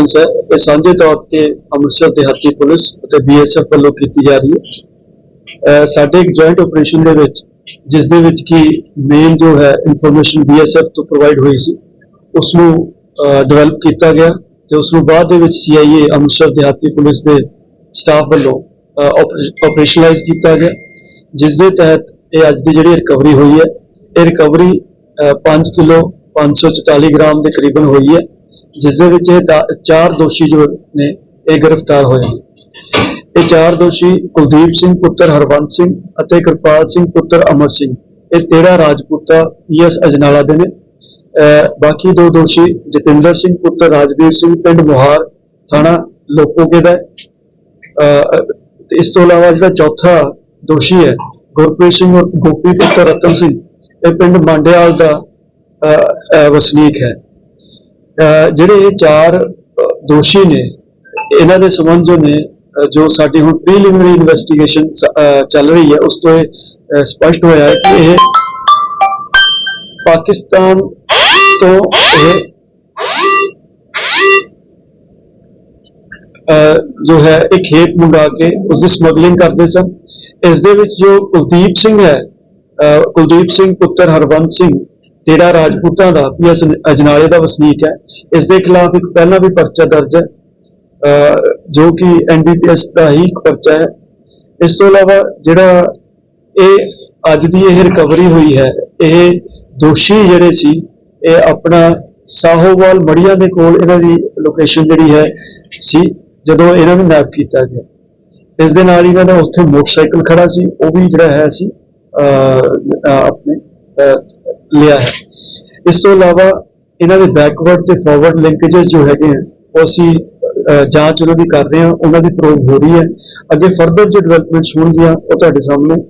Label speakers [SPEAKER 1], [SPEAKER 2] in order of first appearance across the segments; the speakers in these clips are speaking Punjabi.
[SPEAKER 1] ਕਾਨਫਰੰਸ ਹੈ ਇਹ ਸਾਂਝੇ ਤੌਰ ਤੇ ਅੰਮ੍ਰਿਤਸਰ ਦਿਹਾਤੀ ਪੁਲਿਸ ਅਤੇ ਬੀਐਸਐਫ ਵੱਲੋਂ ਕੀਤੀ ਜਾ ਰਹੀ ਹੈ। ਸਾਡੇ ਇੱਕ ਜੁਆਇੰਟ ਆਪਰੇਸ਼ਨ ਦੇ ਵਿੱਚ, ਜਿਸ ਦੇ ਵਿੱਚ ਕੀ ਮੇਨ ਜੋ ਹੈ ਇਨਫੋਰਮੇਸ਼ਨ ਬੀਐਸਐਫ ਤੋਂ ਪ੍ਰੋਵਾਈਡ ਹੋਈ ਸੀ ਉਸ ਨੂੰ ਡਿਵੈਲਪ ਕੀਤਾ ਗਿਆ ਤੇ ਉਸ ਨੂੰ ਬਾਅਦ ਦੇ ਵਿੱਚ ਸੀਆਈਏ ਅੰਮ੍ਰਿਤਸਰ ਦਿਹਾਤੀ ਪੁਲਿਸ ਦੇ ਸਟਾਫ ਵੱਲੋਂ ਆਪਰੇਸ਼ਨਲਾਈਜ਼ ਕੀਤਾ ਗਿਆ, ਜਿਸ ਦੇ ਤਹਿਤ ਇਹ ਅੱਜ ਦੀ ਜਿਹੜੀ ਰਿਕਵਰੀ ਹੋਈ ਹੈ, ਇਹ ਰਿਕਵਰੀ 5 ਕਿਲੋ 544 ਗ੍ਰਾਮ ਦੇ ਕਰੀਬਨ ਹੋਈ ਹੈ। ਜਿਸ ਦੇ ਵਿੱਚ ਇਹ ਦਾ- ਚਾਰ ਦੋਸ਼ੀ ਜੋ ਨੇ ਇਹ ਗ੍ਰਿਫਤਾਰ ਹੋਏ ਨੇ। ਇਹ ਚਾਰ ਦੋਸ਼ੀ ਕੁਲਦੀਪ ਸਿੰਘ ਪੁੱਤਰ ਹਰਵੰਤ ਸਿੰਘ ਅਤੇ ਕਿਰਪਾਲ ਸਿੰਘ ਪੁੱਤਰ ਅਮਰ ਸਿੰਘ। ਇਹ 13 ਰਾਜਪੂਤਾ ਪੀਐਸ ਅਜਨਾਲਾ ਦੇ ਨੇ। ਅਹ ਬਾਕੀ ਦੋ ਦੋਸ਼ੀ ਜਤਿੰਦਰ ਸਿੰਘ ਪੁੱਤਰ ਰਾਜਵੀਰ ਸਿੰਘ ਪਿੰਡ ਮੁਹਾਰ ਥਾਣਾ ਲੋਪੋਕੇ ਦਾ ਹੈ। ਅਹ ਤੇ ਇਸ ਤੋਂ ਇਲਾਵਾ ਜਿਹੜਾ ਚੌਥਾ ਦੋਸ਼ੀ ਹੈ ਗੁਰਪ੍ਰੀਤ ਸਿੰਘ ਔਰ ਗੋਪੀ ਪੁੱਤਰ ਰਤਨ ਸਿੰਘ ਇਹ ਪਿੰਡ ਮਾਂਡੇਵਾਲ ਦਾ ਅਹ, ਅਹ, ਵਸਨੀਕ ਹੈ। ਜਿਹੜੇ ਇਹ ਚਾਰ ਦੋਸ਼ੀ ਨੇ, ਇਹਨਾਂ ਦੇ ਸੰਬੰਧ ਜੋ ਨੇ ਜੋ ਸਾਡੀ ਹੁਣ ਪ੍ਰੀਲਿਮਿਨਰੀ ਇਨਵੈਸਟੀਗੇਸ਼ਨ ਚੱਲ ਰਹੀ ਹੈ, ਉਸ ਤੋਂ ਇਹ ਸਪਸ਼ਟ ਹੋਇਆ ਹੈ ਕਿ ਇਹ ਪਾਕਿਸਤਾਨ ਤੋਂ ਇਹ ਜੋ ਹੈ, ਇੱਕ ਖੇਤ ਮੰਗਾ ਕੇ ਉਸ ਦੀ ਸਮਗਲਿੰਗ ਕਰਦੇ ਸਨ। ਇਸ ਦੇ ਵਿੱਚ ਜੋ ਕੁਲਦੀਪ ਸਿੰਘ ਹੈ, ਅਹ, ਕੁਲਦੀਪ ਸਿੰਘ ਪੁੱਤਰ ਹਰਵੰਤ ਸਿੰਘ ਜਿਹੜਾ ਰਾਜਪੂਤਾਂ ਦਾ ਪੀਐਸ ਅਜਨਾਲੇ ਦਾ ਵਸਨੀਕ ਹੈ ਇਸ ਦੇ ਖਿਲਾਫ ਇੱਕ ਪਹਿਲਾਂ ਵੀ ਪਰਚਾ ਦਰਜ ਹੈ ਜੋ ਕਿ ਐਨਡੀਪੀਐਸ ਦਾ ਹੀ ਪਰਚਾ ਹੈ। ਇਸ ਤੋਂ ਇਲਾਵਾ ਜਿਹੜਾ ਇਹ ਅੱਜ ਦੀ ਇਹ ਰਿਕਵਰੀ ਹੋਈ ਹੈ ਇਹ ਦੋਸ਼ੀ ਜਿਹੜੇ ਸੀ ਇਹ ਆਪਣਾ ਸਾਹੋਵਾਲ ਮੜੀਆਂ ਦੇ ਕੋਲ ਇਹਨਾਂ ਦੀ ਲੋਕੇਸ਼ਨ ਜਿਹੜੀ ਹੈ ਸੀ ਜਦੋਂ ਇਹਨਾਂ ਨੂੰ ਮੈਪ ਕੀਤਾ ਗਿਆ। ਇਸ ਦੇ ਨਾਲ ਇਹਨਾਂ ਦਾ ਉੱਥੇ ਮੋਟਰਸਾਈਕਲ ਖੜਾ ਸੀ ਉਹ ਵੀ ਜਿਹੜਾ ਹੈ ਸੀ ਆਪਣੇ ਅਹ, ਲਿਆ ਹੈ। ਇਸ ਤੋਂ ਇਲਾਵਾ ਇਹਨਾਂ ਦੇ ਬੈਕਵਰਡ ਤੇ ਫਾਰਵਰਡ ਲਿੰਕੇजेस ਜੋ ਹੈਗੇ ਆ, ਉਹ ਅਸੀਂ ਜਾਂਚ ਉਹਨਾਂ ਦੀ ਕਰ ਰਹੇ ਹਾਂ, ਉਹਨਾਂ ਦੀ ਪ੍ਰੋਬ ਹੋ ਰਹੀ ਹੈ। ਅੱਗੇ ਫਰਦਰ ਜੋ ਡਿਵੈਲਪਮੈਂਟਸ ਹੋਣਗੀਆਂ, ਉਹ ਤੁਹਾਡੇ ਸਾਹਮਣੇ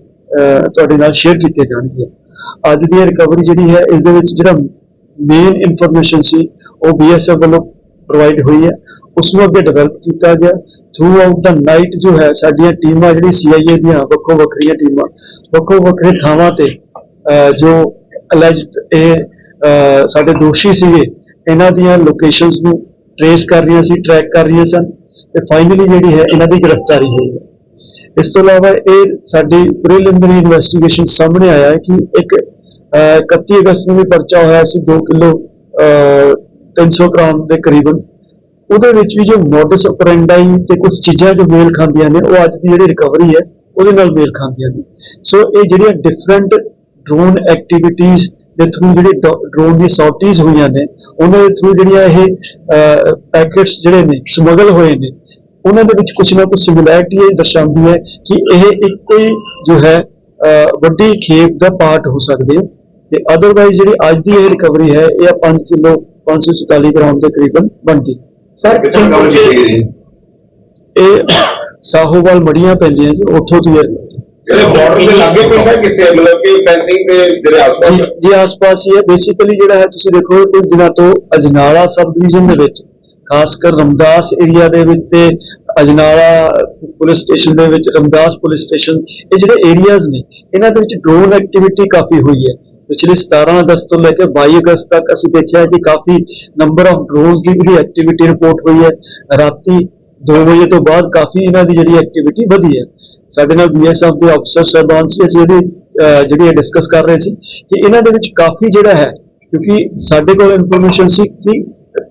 [SPEAKER 1] ਤੁਹਾਡੇ ਨਾਲ ਸ਼ੇਅਰ ਕੀਤੇ ਜਾਣਗੀਆਂ। ਅੱਜ ਦੀ ਰਿਕਵਰੀ ਜਿਹੜੀ ਹੈ, ਇਸ ਦੇ ਵਿੱਚ ਜਿਹੜਾ ਮੇਨ ਇਨਫੋਰਮੇਸ਼ਨ ਸੀ, ਉਹ ਬੀਐਸਐਫ ਵੱਲੋਂ ਪ੍ਰੋਵਾਈਡ ਹੋਈ ਹੈ। ਉਸ ਨੂੰ ਅੱਗੇ ਡਿਵੈਲਪ ਕੀਤਾ ਗਿਆ। ਥਰੂ ਆਊਟ ਦਾ ਨਾਈਟ ਜੋ ਹੈ, ਸਾਡੀਆਂ ਟੀਮਾਂ, ਜਿਹੜੀ ਸੀਆਈਏ ਦੀਆਂ ਵੱਖੋ ਵੱਖਰੀਆਂ ਟੀਮਾਂ ਵੱਖੋ ਵੱਖਰੇ ਥਾਵਾਂ ਤੇ ਜੋ ਅਲੈਜਡ ਇਹ ਸਾਡੇ ਦੋਸ਼ੀ ਸੀਗੇ, ਇਹਨਾਂ ਦੀਆਂ ਲੋਕੇਸ਼ਨਸ ਨੂੰ ਟ੍ਰੇਸ ਕਰ ਰਹੀਆਂ ਸੀ ਟਰੈਕ ਕਰ ਰਹੀਆਂ ਸਨ ਤੇ ਫਾਈਨਲੀ ਜਿਹੜੀ ਹੈ, ਇਹਨਾਂ ਦੀ ਗ੍ਰਿਫਤਾਰੀ ਹੋਈ ਇਸ ਤੋਂ ਇਲਾਵਾ ਇਹ ਸਾਡੀ ਪ੍ਰੀਲਿਮਿਨਰੀ ਇਨਵੈਸਟੀਗੇਸ਼ਨ ਸਾਹਮਣੇ ਆਇਆ ਕਿ ਇੱਕ 31 ਅਗਸਤ ਨੂੰ ਵੀ ਪਰਚਾ ਹੋਇਆ ਸੀ 2 ਕਿਲੋ 300 ਗ੍ਰਾਮ ਦੇ ਕਰੀਬਨ। ਉਹਦੇ ਵਿੱਚ ਵੀ ਜੋ ਮੋਡਸ ਆਪਰੈਂਡਾਈ ਤੇ ਕੁਝ ਚੀਜ਼ਾਂ ਜੋ ਮੇਲ ਖਾਂਦੀਆਂ ਨੇ, ਉਹ ਅੱਜ ਦੀ ਜਿਹੜੀ ਰਿਕਵਰੀ ਹੈ, ਉਹਦੇ ਨਾਲ ਮੇਲ ਖਾਂਦੀਆਂ ਨੇ। ਸੋ ਇਹ ਜਿਹੜੀਆਂ ਡਿਫਰੈਂਟ ਡਰੋਨ ਐਕਟੀਵਿਟੀਜ਼ ਦੇ ਥਰੂ ਜਿਹੜੇ ਡਰੋਨ ਦੀ ਸੌਟੀਜ਼ ਹੋਈਆਂ ਨੇ ਉਹਨਾਂ ਦੇ ਥਰੂ ਜਿਹੜੀਆਂ ਇਹ ਪੈਕੇਟਸ ਜਿਹੜੇ ਨੇ ਸਮਗਲ ਹੋਏ ਨੇ ਉਹਨਾਂ ਦੇ ਵਿੱਚ ਕੁਝ ਨਾ ਕੁਝ ਸਿਮਿਲੈਰਿਟੀ ਇਹ ਦਰਸਾਉਂਦੀ ਹੈ ਕਿ ਇਹ ਇੱਕੋ ਹੀ ਜੋ ਹੈ ਵੱਡੀ ਖੇਪ ਦਾ ਪਾਰਟ ਹੋ ਸਕਦੇ ਆ। ਤੇ ਅਦਰਵਾਈਜ਼ ਜਿਹੜੀ ਅੱਜ ਦੀ ਇਹ ਰਿਕਵਰੀ ਹੈ ਇਹ 5 ਕਿਲੋ 544 ਗ੍ਰਾਮ ਦੇ ਕਰੀਬਨ ਬਣਦੀ।
[SPEAKER 2] ਸਰ
[SPEAKER 1] ਇਹ ਸਾਹੋਵਾਲ ਮੜੀਆਂ ਪੈਂਦੀਆਂ ਜੀ ਉੱਥੋਂ ਦੀ
[SPEAKER 3] ਜਿਹੜੇ ਬਾਰਡਰ ਦੇ ਲਾਗੇ ਪੈਂਦਾ ਕਿੱਥੇ ਮਤਲਬ ਕਿ ਫੈਂਸਿੰਗ ਦੇ ਜਿਹੜੇ ਆਸ-ਪਾਸ
[SPEAKER 1] ਜੀ ਆਸ-ਪਾਸ ਹੀ ਹੈ। ਬੇਸਿਕਲੀ ਜਿਹੜਾ ਹੈ ਤੁਸੀਂ ਦੇਖੋ ਕੁਝ ਦਿਨਾਂ ਤੋਂ ਅਜਨਾਲਾ ਸਬ ਡਿਵੀਜ਼ਨ ਦੇ ਵਿੱਚ ਖਾਸ ਕਰ ਰਮਦਾਸ ਏਰੀਆ ਦੇ ਵਿੱਚ ਤੇ ਅਜਨਾਲਾ ਪੁਲਿਸ ਸਟੇਸ਼ਨ ਦੇ ਵਿੱਚ ਰਮਦਾਸ ਪੁਲਿਸ ਸਟੇਸ਼ਨ ਇਹ ਜਿਹੜੇ ਏਰੀਆਜ਼ ਨੇ ਇਹਨਾਂ ਦੇ ਵਿੱਚ ਡਰੋਨ ਐਕਟੀਵਿਟੀ ਕਾਫੀ ਹੋਈ ਹੈ। ਪਿਛਲੇ 17 ਅਗਸਤ ਤੋਂ ਲੈ ਕੇ 22 ਅਗਸਤ ਤੱਕ ਅਸੀਂ ਦੇਖਿਆ ਕਿ ਕਾਫੀ ਨੰਬਰ ਆਫ ਡਰੋਨਸ ਦੀ ਜਿਹੜੀ ਐਕਟੀਵਿਟੀ ਰਿਪੋਰਟ ਹੋਈ ਹੈ। ਰਾਤੀ 2 ਵਜੇ ਤੋਂ ਬਾਅਦ ਕਾਫੀ ਇਹਨਾਂ ਦੀ ਜਿਹੜੀ ਐਕਟੀਵਿਟੀ ਵਧੀ ਹੈ। ਸਾਡੇ ਨਾਲ ਬੀਐਸਐਫ ਦੇ ਅਫਸਰ ਸਾਹਿਬਾਨ ਸੀ ਅਸੀਂ ਇਹਦੀ ਅਹ, ਜਿਹੜੀ ਡਿਸਕਸ ਕਰ ਰਹੇ ਸੀ ਕਿ ਇਹਨਾਂ ਦੇ ਵਿੱਚ ਕਾਫੀ ਜਿਹੜਾ ਹੈ ਕਿਉਂਕਿ ਸਾਡੇ ਕੋਲ ਇਨਫੋਰਮੇਸ਼ਨ ਸੀ ਕਿ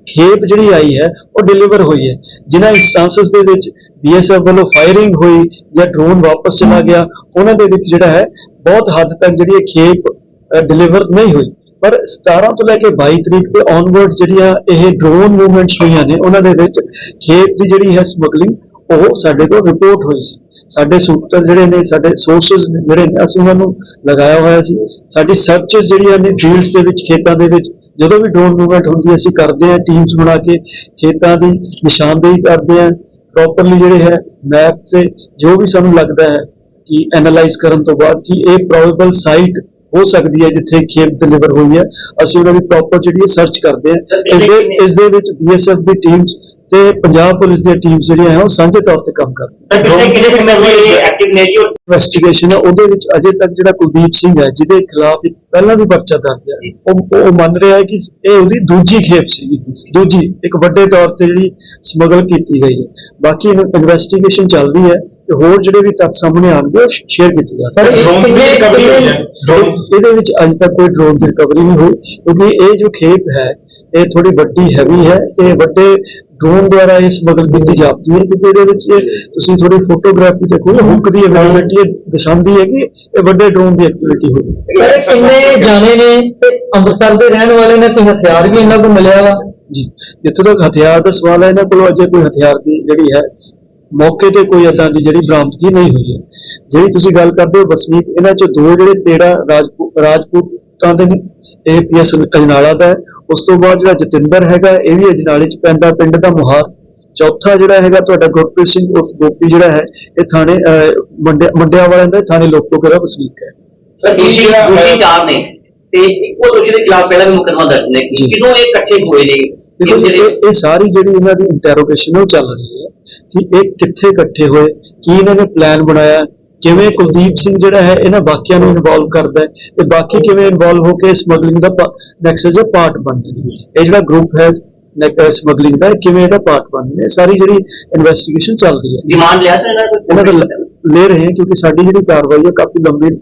[SPEAKER 1] ਖੇਪ ਜਿਹੜੀ ਆਈ ਹੈ ਉਹ ਡਿਲੀਵਰ ਹੋਈ ਹੈ। ਜਿਨ੍ਹਾਂ ਇੰਸਟੈਂਸਸ ਦੇ ਵਿੱਚ ਬੀਐਸਐਫ ਵੱਲੋਂ ਫਾਇਰਿੰਗ ਹੋਈ ਜਾਂ ਡਰੋਨ ਵਾਪਸ ਚਲਾ ਗਿਆ ਉਹਨਾਂ ਦੇ ਵਿੱਚ ਜਿਹੜਾ ਹੈ ਬਹੁਤ ਹੱਦ ਤੱਕ ਜਿਹੜੀ ਇਹ ਖੇਪ ਡਿਲੀਵਰ ਨਹੀਂ ਹੋਈ। ਪਰ 17 ਤੋਂ ਲੈ ਕੇ 22 ਤਰੀਕ ਤੇ ਔਨਵਰਡ ਜਿਹੜੀਆਂ ਇਹ ਡਰੋਨ ਮੂਵਮੈਂਟਸ ਹੋਈਆਂ ਨੇ, ਉਹਨਾਂ ਦੇ ਵਿੱਚ ਖੇਪ ਦੀ ਜਿਹੜੀ ਹੈ ਸਮਗਲਿੰਗ ਉਹ ਸਾਡੇ ਕੋਲ ਰਿਪੋਰਟ ਹੋਈ ਸੀ। ਸਾਡੇ ਸੂਤਰ ਜਿਹੜੇ ਨੇ, ਸਾਡੇ ਸੋਰਸਸ ਜਿਹੜੇ ਨੇ, ਅਸੀਂ ਉਹਨਾਂ ਨੂੰ ਲਗਾਇਆ ਹੋਇਆ ਸੀ। ਸਾਡੀ ਸਰਚਸ ਜਿਹੜੀਆਂ ਨੇ ਫੀਲਡਸ ਦੇ ਵਿੱਚ, ਖੇਤਾਂ ਦੇ ਵਿੱਚ, ਜਦੋਂ ਵੀ ਡਰੋਨ ਮੂਵਮੈਂਟ ਹੁੰਦੀ ਹੈ, ਅਸੀਂ ਕਰਦੇ ਹਾਂ ਟੀਮਸ ਬਣਾ ਕੇ, ਖੇਤਾਂ ਦੀ ਨਿਸ਼ਾਨਦੇਹੀ ਕਰਦੇ ਹਾਂ ਪ੍ਰੋਪਰਲੀ ਜਿਹੜੇ ਹੈ ਮੈਪ ਤੇ ਜੋ ਵੀ ਸਾਨੂੰ ਲੱਗਦਾ ਹੈ, ਕਿ ਐਨਾਲਾਈਜ਼ ਕਰਨ ਤੋਂ ਬਾਅਦ ਕਿ ਇਹ ਪ੍ਰੋਬੇਬਲ ਸਾਈਟ ਹੋ ਸਕਦੀ ਹੈ ਜਿੱਥੇ ਖੇਪ ਡਿਲੀਵਰ ਹੋਈ ਹੈ। ਅਸੀਂ ਉਹਨਾਂ ਦੀ ਪ੍ਰੋਪਰ ਜਿਹੜੀ ਸਰਚ ਕਰਦੇ ਹਾਂ। ਇਸ ਦੇ ਇਸ ਦੇ ਵਿੱਚ ਬੀਐਸਐਫ ਦੀ ਟੀਮਸ ਤੇ ਪੰਜਾਬ ਪੁਲਿਸ ਦੀਆਂ ਟੀਮ ਜਿਹੜੀਆਂ ਹੈ ਉਹ ਸਾਂਝੇ ਤੌਰ ਤੇ ਕੰਮ ਕਰ ਰਹੀਆਂ
[SPEAKER 2] ਸਰ ਪਿਛਲੇ ਕਿੰਨੇ ਸਮੇਂ ਤੋਂ ਇਹ ਐਕਟਿਵ ਨੇ ਜੀ?
[SPEAKER 1] ਇਨਵੈਸਟੀਗੇਸ਼ਨ ਹੈ। ਉਹਦੇ ਵਿੱਚ ਅਜੇ ਤੱਕ ਜਿਹੜਾ ਕੁਲਦੀਪ ਸਿੰਘ ਹੈ ਜਿਹਦੇ ਖਿਲਾਫ ਪਹਿਲਾਂ ਵੀ ਪਰਚਾ ਦਰਜ ਹੈ ਉਹ ਉਹ ਮੰਨ ਰਿਹਾ ਹੈ ਕਿ ਇਹ ਉਹਦੀ ਦੂਜੀ ਖੇਪ ਸੀ ਦੂਜੀ ਇੱਕ ਵੱਡੇ ਤੌਰ ਤੇ ਜਿਹੜੀ ਸਮਗਲ ਕੀਤੀ ਗਈ ਹੈ। ਬਾਕੀ ਇਨਵੈਸਟੀਗੇਸ਼ਨ ਚੱਲਦੀ ਹੈ। ਤੇ ਹੋਰ ਜਿਹੜੇ ਵੀ ਤੱਥ ਸਾਹਮਣੇ ਆਉਣਗੇ ਉਹ ਸ਼ੇਅਰ ਕੀਤੇ ਜਾ ਸਕਦੇ
[SPEAKER 2] ਡਰੋਨ ਦੀ ਰਿਕਵਰੀ ਹੋਈ ਹੈ
[SPEAKER 1] ਇਹ- ਇਹਦੇ ਵਿੱਚ ਅੱਜ ਤੱਕ ਕੋਈ ਡਰੋਨ ਦੀ ਰਿਕਵਰੀ ਨਹੀਂ ਹੋਈ ਕਿਉਂਕਿ ਇਹ ਜੋ ਖੇਪ ਹੈ ਇਹ ਥੋੜੀ ਵੱਡੀ ਹੈਵੀ ਹੈ ਤੇ ਵੱਡੇ ਡਰੋਨ ਦੁਆਰਾ ਇਹ ਸਮਗਲ ਕੀਤੀ ਜਾਂਦੀ ਹੈ ਕਿਉਂਕਿ ਇਹਦੇ ਵਿੱਚ ਤੁਸੀਂ ਥੋੜੀ ਫੋਟੋਗ੍ਰਾਫੀ ਦੇਖੋ ਹੁੱਕ ਦੀ ਅਵੇਲੇਬਿਲਟੀ ਦਰਸਾਉਂਦੀ ਹੈ ਕਿ ਇਹ ਵੱਡੇ ਡਰੋਨ ਦੀ ਐਕਟੀਵਿਟੀ ਹੋਈ
[SPEAKER 4] ਇਹ ਕਿੰਨੇ ਜਾਣੇ ਨੇ? ਤੇ ਅੰਮ੍ਰਿਤਸਰ ਦੇ ਰਹਿਣ ਵਾਲੇ ਨੇ ਤੇ ਹਥਿਆਰ ਵੀ ਇਹਨਾਂ ਕੋਲ ਮਿਲਿਆ ਵਾ?
[SPEAKER 1] ਜੀ ਜਿੱਥੋਂ ਤੱਕ ਹਥਿਆਰ ਦਾ ਸਵਾਲ ਹੈ ਇਹਨਾਂ ਕੋਲ ਅਜੇ ਕੋਈ ਹਥਿਆਰ ਦੀ ਜਿਹੜੀ ਹੈ ਮੌਕੇ ਤੇ ਕੋਈ ਏਦਾਂ ਦੀ ਜਿਹੜੀ ਬਰਾਮਦਗੀ ਨਹੀਂ ਹੋਈ ਹੈ। ਜਿਹੜੀ ਤੁਸੀਂ ਗੱਲ ਕਰਦੇ ਹੋ ਵਸਨੀਕ ਇਹਨਾਂ ਚੋਂ ਦੋ ਜਿਹੜੇ ਤੇੜਾ ਰਾਜਪੂਤ ਦੇ ਨੇ ਇਹ ਪੀਐਸ ਅਜਨਾਲਾ ਦਾ ਉਸ ਤੋਂ ਬਾਅਦ ਜਿਹੜਾ ਜਤਿੰਦਰ ਹੈਗਾ ਇਹ ਵੀ ਅਜਨਾਲੇ ਚ ਪੈਂਦਾ ਪਿੰਡ ਦਾ ਮੁਹਾਰ। ਚੌਥਾ ਜਿਹੜਾ ਹੈਗਾ ਤੁਹਾਡਾ ਗੁਰਪ੍ਰੀਤ ਸਿੰਘ ਉਰਫ ਗੋਪੀ ਜਿਹੜਾ ਹੈ ਇਹ ਥਾਣੇ ਮੰਡਿਆ ਵਾਲਿਆਂ ਦਾ ਥਾਣੇ ਲੋਕੋਕੇ ਦਾ ਵਸਨੀਕ ਹੈ।
[SPEAKER 2] ਸਰ ਦੋਸ਼ੀ ਦੋਸ਼ੀ ਚਾਰ ਨੇ ਤੇ ਇੱਕੋ ਦੋਸ਼ੀ ਦੇ ਖਿਲਾਫ ਪਹਿਲਾਂ ਵੀ ਮੁਕੱਦਮਾ ਦਰਜ ਨੇ। ਕਿਦੋਂ ਇਹ ਇਕੱਠੇ ਹੋਏ ਨੇ? ਇਹ
[SPEAKER 1] ਸਾਰੀ ਜਿਹੜੀ ਇਹਨਾਂ ਦੀ ਇੰਟਰੋਗੇਸ਼ਨ ਉਹ ਚੱਲ ਰਹੀ ਹੈ। ਕਿ ਇਹ ਕਿੱਥੇ ਇਕੱਠੇ ਹੋਏ ਕੀ ਇਹਨਾਂ ਨੇ ਪਲਾਨ ਬਣਾਇਆ ਕਿਵੇਂ ਕੁਲਦੀਪ ਸਿੰਘ ਜਿਹੜਾ ਹੈ ਇਹਨਾਂ ਬਾਕੀਆਂ ਨੂੰ ਇਨਵੋਲਵ ਕਰਦਾ ਹੈ ਤੇ ਬਾਕੀ ਕਿਵੇਂ ਇਨਵੋਲਵ ਹੋ ਕੇ ਸਮਗਲਿੰਗ ਦਾ ਨੈਕਸਸ ਦਾ ਪਾਰਟ ਬਣਦੇ ਨੇ। ਇਹ ਜਿਹੜਾ ਗਰੁੱਪ ਹੈ ਸਮਗਲਿੰਗ ਦਾ ਕਿਵੇਂ ਇਹਦਾ ਪਾਰਟ ਬਣਦੇ ਨੇ? ਸਾਰੀ ਜਿਹੜੀ ਇਨਵੈਸਟੀਗੇਸ਼ਨ ਚੱਲ ਰਹੀ ਹੈ।
[SPEAKER 2] ਡਿਮਾਂਡ ਲਿਆ ਸਰ
[SPEAKER 1] ਇਹਨਾਂ ਦਾ? ਲ- ਰਹੇ ਹਾਂ ਕਿਉਂਕਿ ਸਾਡੀ ਜਿਹੜੀ ਕਾਰਵਾਈ ਹੈ ਕਾਫੀ ਲੰਬੀ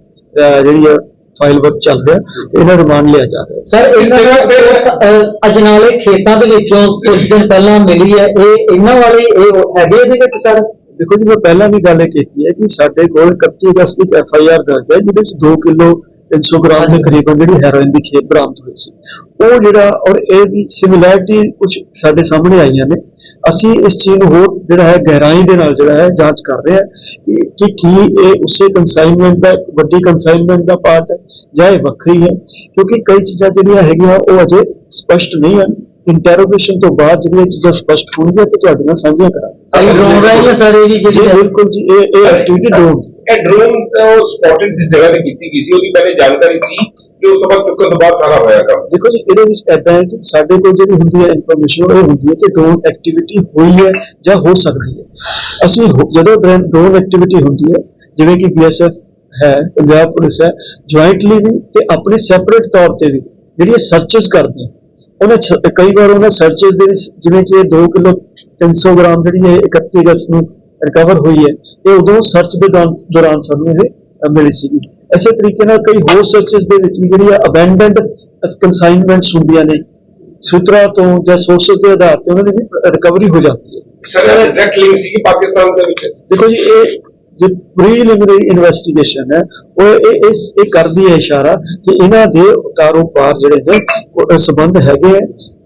[SPEAKER 1] ਜਿਹੜੀ ਹੈ ਫਾਈਲ ਵਰਕ ਚੱਲ ਰਿਹਾ ਤੇ ਇਹਨਾਂ ਰਿਮਾਂਡ ਲਿਆ ਜਾ ਰਿਹਾ
[SPEAKER 4] ਸਰ ਇਹਨਾਂ ਦਾ ਅਜਨਾਲੇ ਖੇਤਾਂ ਦੇ ਵਿੱਚੋਂ ਕੁਝ ਦਿਨ ਪਹਿਲਾਂ ਮਿਲੀ ਹੈ ਇਹ ਇਹਨਾਂ ਵਾਲੇ ਇਹ ਹੈਗੇ ਇਹਦੇ ਵਿੱਚ ਸਰ
[SPEAKER 1] ਦੇਖੋ ਜੀ ਮੈਂ ਪਹਿਲਾਂ ਵੀ ਗੱਲ ਇਹ ਕੀਤੀ ਹੈ ਕਿ ਸਾਡੇ ਕੋਲ 31 ਅਗਸਤ ਦੀ ਐਫ ਆਈ ਆਰ ਦਰਜ ਹੈ ਜਿਹਦੇ ਵਿੱਚ 2 ਕਿਲੋ 300 ਗ੍ਰਾਮ ਦੇ ਕਰੀਬਨ ਜਿਹੜੀ ਹੈਰੋਇਨ ਦੀ ਖੇਪ ਬਰਾਮਦ ਹੋਈ ਸੀ। ਉਹ ਜਿਹੜਾ ਔਰ ਇਹਦੀ ਸਿਮਿਲੈਰਿਟੀ ਕੁਝ ਸਾਡੇ ਸਾਹਮਣੇ ਆਈਆਂ ਨੇ। ਅਸੀਂ ਇਸ ਚੀਜ਼ ਨੂੰ ਹੋਰ ਜਿਹੜਾ ਹੈ ਗਹਿਰਾਈ ਦੇ ਨਾਲ ਜਿਹੜਾ ਹੈ ਜਾਂਚ ਕਰ ਰਹੇ ਹਾਂ ਕਿ ਕਿ ਇਹ ਉਸੇ ਕੰਸਾਈਨਮੈਂਟ ਦਾ ਵੱਡੀ ਕੰਸਾਈਨਮੈਂਟ ਦਾ ਪਾਰਟ ਹੈ ਜਾਂ ਇਹ ਵੱਖਰੀ ਹੈ ਕਿਉਂਕਿ ਕਈ ਚੀਜ਼ਾਂ ਜਿਹੜੀਆਂ ਹੈਗੀਆਂ ਉਹ ਅਜੇ ਸਪਸ਼ਟ ਨਹੀਂ ਹਨ। ਇੰਟਰੋਗੇਸ਼ਨ ਤੋਂ ਬਾਅਦ ਜਿਹੜੀਆਂ ਚੀਜ਼ਾਂ ਸਪਸ਼ਟ ਹੋਣਗੀਆਂ ਤੇ ਤੁਹਾਡੇ ਨਾਲ ਸਾਂਝੀਆਂ ਕਰਾਂਗੇ।
[SPEAKER 4] ਸਹੀ ਡਰੋਨ ਰਹੇ ਸਰ ਇਹ ਵੀ
[SPEAKER 1] ਜੀ
[SPEAKER 4] ਜਿਹੜੀ
[SPEAKER 1] ਬਿਲਕੁਲ ਜੀ ਇਹ ਇਹ ਐਕਟੀਵਿਟੀ ਡੋਨ
[SPEAKER 3] ਇਹ ਡਰੋਨ ਸਪੌਟਡ ਜਿਸ ਜਗ੍ਹਾ ਤੇ ਕੀਤੀ ਗਈ ਸੀ, ਉਹਦੀ ਪਹਿਲੇ ਜਾਣਕਾਰੀ ਸੀ ਕਿ ਉਸ ਤੋਂ ਬਾਅਦ ਚੁੱਕਣ ਤੋਂ ਬਾਅਦ ਸਾਰਾ ਹੋਇਆ ਕੰਮ।
[SPEAKER 1] ਦੇਖੋ ਜੀ, ਇਹਦੇ ਵਿੱਚ ਐਦਾਂ ਹੈ ਕਿ ਸਾਡੇ ਕੋਲ ਜਿਹੜੀ ਹੁੰਦੀ ਹੈ ਇਨਫੋਰਮੇਸ਼ਨ ਉਹ ਹੁੰਦੀ ਹੈ ਕਿ ਡਰੋਨ ਐਕਟੀਵਿਟੀ ਹੋਈ ਹੈ ਜਾਂ ਹੋ ਸਕਦੀ ਹੈ। ਅਸੀਂ ਜਦੋਂ ਡਰੋਨ ਐਕਟੀਵਿਟੀ ਹੁੰਦੀ ਹੈ, ਜਿਵੇਂ ਕਿ ਬੀਐਸਐਫ ਹੈ, ਪੰਜਾਬ ਪੁਲਿਸ ਹੈ ਜੁਆਇੰਟਲੀ ਵੀ ਤੇ ਆਪਣੇ ਸੈਪਰੇਟ ਤੌਰ ਤੇ ਵੀ ਜਿਹੜੀਆਂ ਸਰਚਸ ਕਰਦੇ ਉਹਨਾਂ ਕਈ ਵਾਰ ਉਹਨਾਂ ਸਰਚਸ ਦੇ ਵਿੱਚ ਜਿਵੇਂ ਕਿ ਇਹ 2 ਕਿਲੋ 300 ਗ੍ਰਾਮ ਜਿਹੜੀ ਹੈ 31 ਅਗਸਤ ਨੂੰ ਰਿਕਵਰ ਹੋਈ ਹੈ। ਇਹ ਉਦੋਂ ਸਰਚ ਦੇ ਦੌਰਾਨ ਸਾਨੂੰ ਇਹ ਮਿਲੀ ਸੀਗੀ। ਇਸੇ ਤਰੀਕੇ ਨਾਲ ਕਈ ਹੋਰ ਸਰਚਸ ਦੇ ਵਿੱਚ ਵੀ ਜਿਹੜੀ ਅਬੈਂਡਨਡ ਕਨਸਾਈਨਮੈਂਟਸ ਹੁੰਦੀਆਂ ਨੇ ਸੂਤਰਾਂ ਤੋਂ ਜਾਂ ਸੋਰਸਸ ਦੇ ਆਧਾਰ ਤੇ ਉਹਨਾਂ ਦੀ ਵੀ ਰਿਕਵਰੀ ਹੋ ਜਾਂਦੀ ਹੈ।
[SPEAKER 3] ਸਰ ਡਾਇਰੈਕਟ ਲਿੰਕ ਸੀ ਪਾਕਿਸਤਾਨ ਦੇ ਵਿੱਚ?
[SPEAKER 1] ਦੇਖੋ ਜੀ ਇਹ ਜੇ ਪ੍ਰੀਲਿਮਿਨਰੀ ਇਨਵੈਸਟੀਗੇਸ਼ਨ ਹੈ ਉਹ ਇਹ ਇਸ ਇਹ ਕਰਦੀ ਹੈ ਇਸ਼ਾਰਾ ਕਿ ਇਹਨਾਂ ਦੇ ਕਾਰੋਬਾਰ ਜਿਹੜੇ ਨੇ ਸੰਬੰਧ ਹੈਗੇ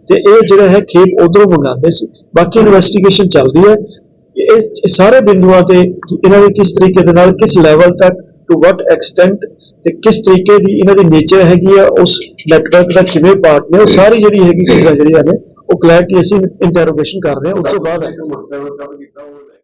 [SPEAKER 1] ਤੇ ਇਹ ਜਿਹੜਾ ਹੈ ਖੇਪ ਉਧਰੋਂ ਮੰਗਾਉਂਦੇ ਸੀ। ਬਾਕੀ ਇਨਵੈਸਟੀਗੇਸ਼ਨ ਚੱਲਦੀ ਹੈ। ਇਹ ਇਹ ਸਾਰੇ ਬਿੰਦੂਆਂ ਤੇ ਇਹਨਾਂ ਦੇ ਕਿਸ ਤਰੀਕੇ ਦੇ ਨਾਲ ਕਿਸ ਲੈਵਲ ਤੱਕ ਟੂ ਵਾਟ ਐਕਸਟੈਂਟ ਤੇ ਕਿਸ ਤਰੀਕੇ ਦੀ ਇਹਨਾਂ ਦੀ ਨੇਚਰ ਹੈਗੀ ਆ ਉਸ ਨੈਟਵਰਕ ਦਾ ਕਿਵੇਂ ਪਾਰਟ ਨੇ ਉਹ ਸਾਰੀ ਜਿਹੜੀ ਹੈਗੀ ਚੀਜ਼ਾਂ ਜਿਹੜੀਆਂ ਨੇ ਉਹ ਕਲੈਰਿਟੀ ਅਸੀਂ ਇੰਟਰੋਗੇਸ਼ਨ ਕਰ ਰਹੇ ਹਾਂ ਉਸ ਤੋਂ ਬਾਅਦ